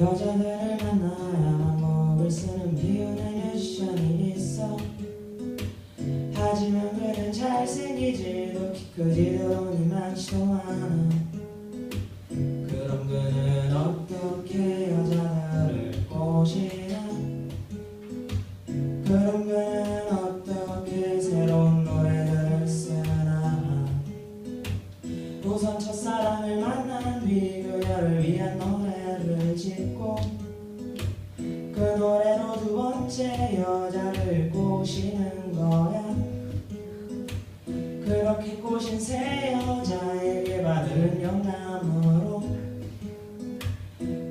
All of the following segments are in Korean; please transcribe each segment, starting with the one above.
여자들을 만나야만 목을 쓰는 비운의 뮤지션이 있어. 하지만 그는 잘생기지도 키 크지도 돈이 많지도 않아 짓고 그 노래로 두 번째 여자를 꼬시는 거야. 그렇게 꼬신 새 여자에게 받은 영감으로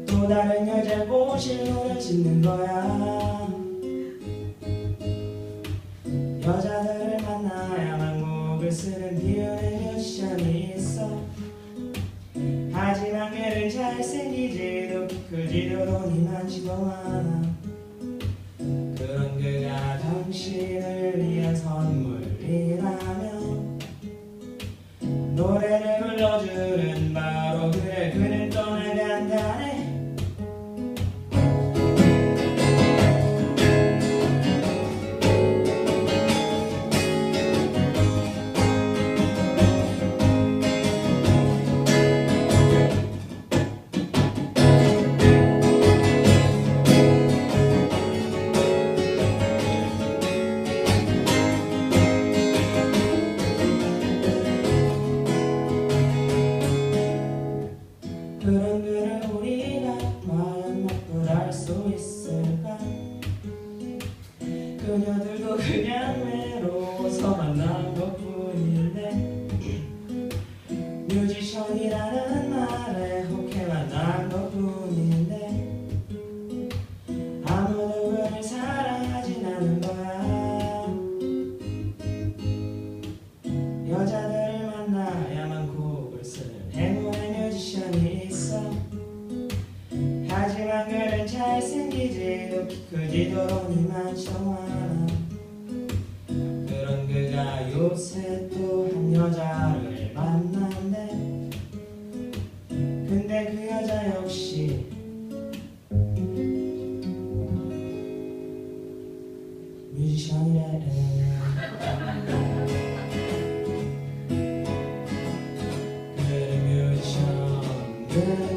또 다른 여자 꼬실 노래 짓는 거야. 여자들을 만나야만 목을 쓰는 비운의 뮤지션이 있어 잘생기지도 키 크지도 돈이 많지도 않아 그런 그가 당신을 위한 선물이라면 노래를 불러주는 바 그녀들도 그냥 외로워서 만난 것뿐인데 뮤지션이라는 말에 돈이 많지도 않아 그런 그가 요새 또 한 여자를 만났네. 근데 그 여자 역시 뮤지션이래 뮤지션 그